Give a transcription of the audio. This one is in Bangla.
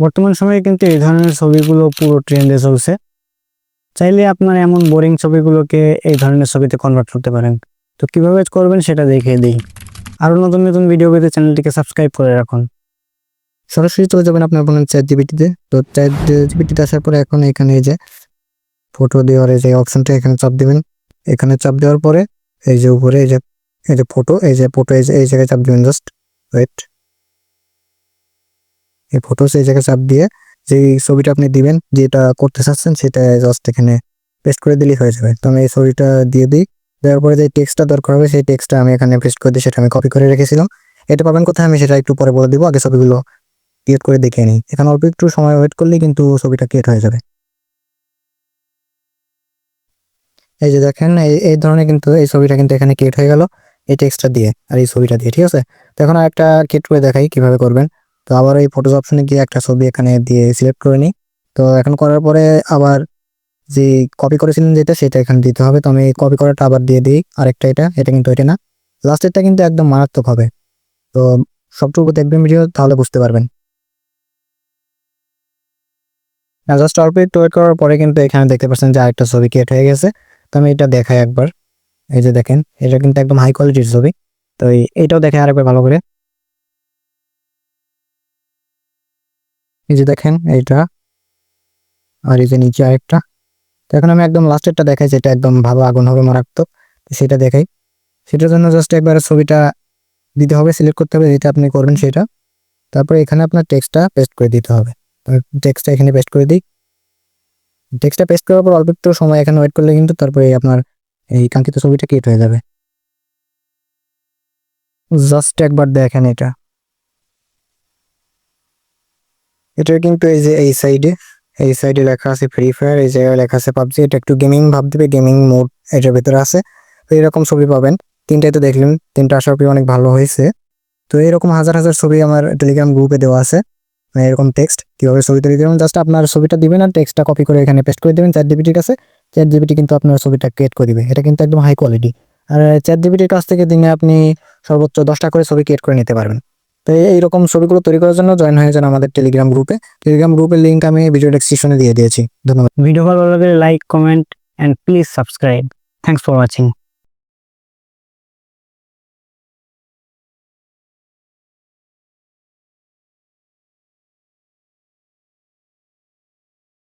বর্তমান সময়ে কিন্তু এই ধরনের ছবিগুলো পুরো ট্রেন্ডে চলছে। চাইলে আপনার এমন বোরিং ছবিগুলোকে এই ধরনের ছবিতে কনভার্ট করতে পারেন। তো কীভাবে করবেন সেটা দেখিয়ে দিই। আরও নতুন নতুন ভিডিও পেতে চ্যানেলটিকে সাবস্ক্রাইব করে রাখুন। সরাসরি চলে যাবেন আপনার বলেন চ্যাট জিবিটিতে তো চ্যাট জিবিটিতে আসার পরে এখন এখানে এই যে ফটো দেওয়ার এই যে অপশনটা এখানে চাপ দিবেন। এখানে চাপ দেওয়ার পরে এই যে উপরে এই যে এই যে ফটো এই যে ফটো এই যে, এই জায়গায় চাপ দিবেন জাস্ট ওয়েট এই ফটো এই জায়গায় চাপ দিয়ে যে ছবিটা আপনি দিবেন, যেটা করতে চাচ্ছেন সেটা জাস্ট এখানে পেস্ট করে দিলেই হয়ে যাবে। তো আমি এই ছবিটা দিয়ে দিই। দেওয়ার পরে যে টেক্সটটা দরকার হবে, সেই টেক্সটটা আমি এখানে পেস্ট করে দিই সেটা আমি কপি করে রেখেছিলাম। এটা পাবেন কোথায় আমি সেটা একটু পরে বলে দিব, আগে ছবিগুলো ক্রিয়েট করে দেখে নিই। এখানে অল্প একটু সময় ওয়েট করলেই কিন্তু ছবিটা ক্রিয়েট হয়ে যাবে। এই যে দেখেন, এই এই ধরনের কিন্তু এই ছবিটা কিন্তু এখানে ক্রিয়েট হয়ে গেল, এই টেক্সটটা দিয়ে আর এই ছবিটা দিয়ে, ঠিক আছে? তো এখন একটা ক্রিয়েট করে দেখাই কীভাবে করবেন। তো আবার এই ফটোজ অপশনে গিয়ে একটা ছবি এখানে দিয়ে সিলেক্ট করে নিই। তো এখন করার পরে আবার যে কপি করেছিলেন যেটা, সেটা এখানে দিতে হবে। তো আমি কপি করাটা আবার দিয়ে দিই। আরেকটা এটা এটা কিন্তু এটা না। লাস্টেরটা কিন্তু একদম মারাত্মক হবে। তো সবটুকু দেখবেন ভিডিও তাহলে বুঝতে পারবেন। জাস্ট অল্প একটু ওয়েট করার পরে কিন্তু এখানে দেখতে পাচ্ছেন যে আরেকটা ছবি ক্রিয়েট হয়ে গেছে। তো আমি এটা দেখাই একবার। এই যে দেখেন, এটা কিন্তু একদম হাই কোয়ালিটির ছবি। তো এইটাও দেখে আরেকবার ভালো করে এই যে দেখেন, এইটা। আর এই যে নিচে আরেকটা। তো এখন আমি একদম লাস্টেরটা দেখাই, যেটা একদম ভালো আগুন হবে মারাত্মক। সেটা দেখাই। সেটার জন্য জাস্ট একবার ছবিটা দিতে হবে সিলেক্ট করতে হবে, যেটা আপনি করবেন সেটা। তারপরে এখানে আপনার টেক্সটটা পেস্ট করে দিতে হবে। টেক্সটটা এখানে পেস্ট করে দিই। টেক্সটটা পেস্ট করার পর অল্প একটু সময় এখানে ওয়েট করলে কিন্তু তারপরে আপনার এই কাঙ্ক্ষিত ছবিটা ক্রিয়েট হয়ে যাবে। জাস্ট একবার দেখেন এটা। এটা কিন্তু এই যে এই সাইডে এই সাইডে লেখা আছে ফ্রি ফায়ার এই জায়গায় লেখা আছে পাবজি, এটা একটু গেমিং ভাব দেবে গেমিং মোড এটার ভিতরে আছে। তো এরকম ছবি পাবেন। তিনটাই তো দেখলেন, তিনটা আশা করি অনেক ভালো হয়েছে। তো এরকম হাজার হাজার ছবি আমার টেলিগ্রাম গ্রুপে দেওয়া আছে। মানে এরকম টেক্সট কীভাবে ছবি তৈরি করবেন? জাস্ট আপনার ছবিটা দিবেন আর টেক্সটটা কপি করে এখানে পেস্ট করে দেবেন। চ্যাট জিবিটির কাছে চ্যাট জিবিটি কিন্তু আপনার ছবিটা ক্রিয়েট করে দিবে। এটা কিন্তু একদম হাই কোয়ালিটি আর চ্যাট জিবিটির কাছ থেকে দিনে আপনি সর্বোচ্চ দশটা করে ছবি ক্রিয়েট করে নিতে পারবেন। এইরকম ছবিগুলো তৈরি করার জন্য জয়েন হয়ে যান আমাদের টেলিগ্রাম গ্রুপে টেলিগ্রাম গ্রুপের লিঙ্ক আমি ভিডিও ডেসক্রিপশনে দিয়ে দিয়েছি। ধন্যবাদ। ভিডিও ভালো লাগলে like comment and please subscribe thanks for watching